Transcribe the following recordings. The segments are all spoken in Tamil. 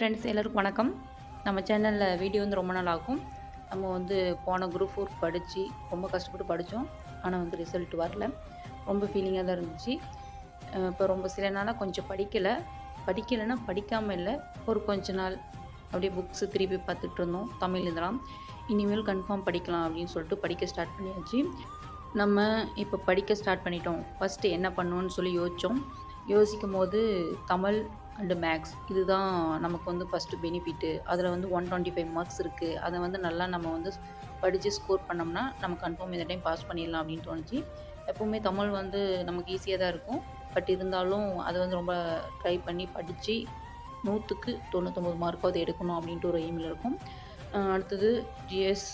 ஃப்ரெண்ட்ஸ் எல்லோருக்கும் வணக்கம். நம்ம சேனலில் வீடியோ வந்து ரொம்ப நாள் ஆகும் நம்ம வந்து போன குரூப் ஃபோர் படித்து ரொம்ப கஷ்டப்பட்டு படித்தோம் ஆனால் வந்து ரிசல்ட் வரல. ரொம்ப ஃபீலிங்காக தான் இருந்துச்சு. இப்போ ரொம்ப சில நாளாக கொஞ்சம் படிக்கலை. படிக்கலைன்னா படிக்காமல் இல்லை. ஒரு கொஞ்ச நாள் அப்படியே புக்ஸு திருப்பி பார்த்துட்டு இருந்தோம். தமிழ் இதெல்லாம். இனிமேல் கன்ஃபார்ம் படிக்கலாம் அப்படின்னு சொல்லிட்டு படிக்க ஸ்டார்ட் பண்ணியாச்சு. நம்ம இப்போ படிக்க ஸ்டார்ட் பண்ணிட்டோம். ஃபஸ்ட்டு என்ன பண்ணோன்னு சொல்லி யோசித்தோம் யோசிக்கும் போது தமிழ் அண்டு மேக்ஸ் இதுதான் நமக்கு வந்து ஃபஸ்ட்டு பெனிஃபிட்டு அதில் வந்து ஒன் டுவெண்ட்டி ஃபைவ் மார்க்ஸ் இருக்குது அதை வந்து நல்லா நம்ம வந்து படித்து ஸ்கோர் பண்ணோம்னா நம்ம கன்ஃபார்ம் இந்த டைம் பாஸ் பண்ணிடலாம் அப்படின்னு தோணுச்சு. எப்போவுமே தமிழ் வந்து நமக்கு ஈஸியாக தான் இருக்கும். பட் இருந்தாலும் அதை வந்து ரொம்ப ட்ரை பண்ணி படித்து நூற்றுக்கு தொண்ணூத்தொம்பது மார்க்காவது எடுக்கணும் அப்படின்ட்டு ஒரு எய்மில் இருக்கும். அடுத்தது ஜிஎஸ்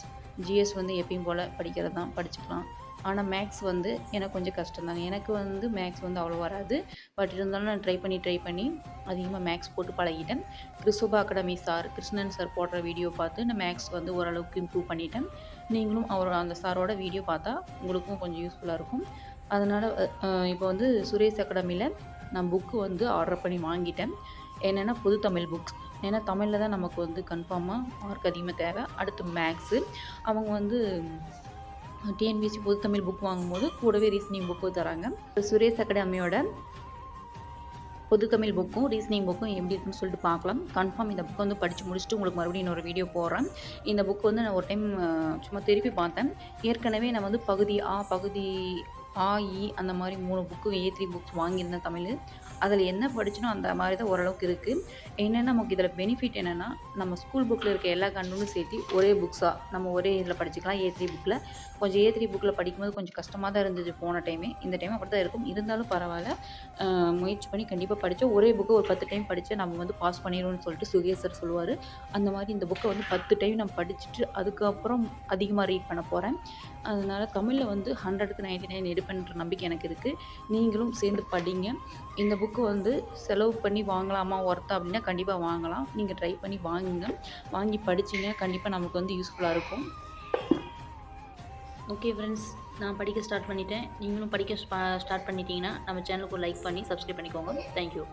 ஜிஎஸ் வந்து எப்பயும் போல் படிக்கிறது தான் படிச்சுக்கலாம். ஆனால் மேக்ஸ் வந்து எனக்கு கொஞ்சம் கஷ்டம்தாங்க. எனக்கு வந்து மேக்ஸ் வந்து அவ்வளோ வராது. பட் இருந்தாலும் நான் ட்ரை பண்ணி ட்ரை பண்ணி அதிகமாக மேக்ஸ் போட்டு பழகிட்டேன். கிறிஸ்துபா அகாடமி சார் கிருஷ்ணன் சார் போடுற வீடியோ பார்த்து நான் மேக்ஸ் வந்து ஓரளவுக்கு இம்ப்ரூவ் பண்ணிட்டேன். நீங்களும் அவர் அந்த சாரோட வீடியோ பார்த்தா உங்களுக்கும் கொஞ்சம் யூஸ்ஃபுல்லாக இருக்கும். அதனால் இப்போ வந்து சுரேஷ் அகாடமியில் நான் புக்கு வந்து ஆர்டர் பண்ணி வாங்கிட்டேன். என்னென்னா புது தமிழ் புக்ஸ் ஏன்னா தமிழில் தான் நமக்கு வந்து கன்ஃபார்மாக மார்க் அதிகமாக தேவை. அடுத்து மேக்ஸு அவங்க வந்து டிஎன்பிஎஸ்சி புதுத்தமிழ் தமிழ் புக் வாங்கும்போது கூடவே ரீசனிங் புக்கும் தராங்க. சுரேஷ் அகாடமியோட பொது தமிழ் புக்கும் ரீசனிங் புக்கும் எப்படி இருக்குன்னு சொல்லிட்டு பார்க்கலாம். கன்ஃபார்ம் இந்த புக்கு வந்து படித்து முடிச்சுட்டு உங்களுக்கு மறுபடியும் இன்னொரு வீடியோ போடுறேன். இந்த புக் வந்து நான் ஒரு டைம் சும்மா திருப்பி பார்த்தேன். ஏற்கனவே நான் வந்து பகுதி ஆ பகுதி ஆஇ இ அந்த மாதிரி மூணு புக்கு ஏ த்ரீ புக்ஸ் வாங்கியிருந்தேன் தமிழ். அதில் என்ன படிச்சனோ அந்த மாதிரி தான் ஓரளவுக்கு இருக்குது என்னென்னா நமக்கு இதில் பெனிஃபிட் என்னென்னா நம்ம ஸ்கூல் புக்கில் இருக்க எல்லா கண்டனும் சேர்த்து ஒரே புக்ஸாக நம்ம ஒரே இதில் படிச்சுக்கலாம் ஏ த்ரீ புக்கில் கொஞ்சம் ஏ த்ரீ புக்கில் படிக்கும்போது கொஞ்சம் கஷ்டமாக தான் இருந்துச்சு போன டைமே இந்த டைம் அப்படி தான் இருக்கும். இருந்தாலும் பரவாயில்ல. முயற்சி பண்ணி கண்டிப்பாக படித்தா ஒரே புக்கு ஒரு பத்து டைம் படித்து நம்ம வந்து பாஸ் பண்ணிடுவோம்னு சொல்லிட்டு சுகேஷ் சார் சொல்லுவார். அந்த மாதிரி இந்த புக்கை வந்து பத்து டைம் நான் படிச்சுட்டு அதுக்கப்புறம் அதிகமாக ரீட் பண்ண போகிறேன் அதனால் தமிழில் வந்து ஹண்ட்ரடுக்கு நைன்டி நைன் எடுப்பேன்ற நம்பிக்கை எனக்கு இருக்குது நீங்களும் சேர்ந்து படிங்க. இந்த புக்கு வந்து செலவு பண்ணி வாங்கலாமா ஒர்த்தா அப்படின்னா கண்டிப்பாக வாங்கலாம். நீங்கள் ட்ரை பண்ணி வாங்குங்க. வாங்கி படிச்சிங்க கண்டிப்பாக நமக்கு வந்து யூஸ்ஃபுல்லாக இருக்கும். ஓகே ஃப்ரெண்ட்ஸ் நான் படிக்க ஸ்டார்ட் பண்ணிட்டேன். நீங்களும் படிக்க ஸ்டார்ட் பண்ணிட்டீங்கன்னா நம்ம சேனலுக்கு லைக் பண்ணி சப்ஸ்கிரைப் பண்ணிக்கோங்க. தேங்க்யூ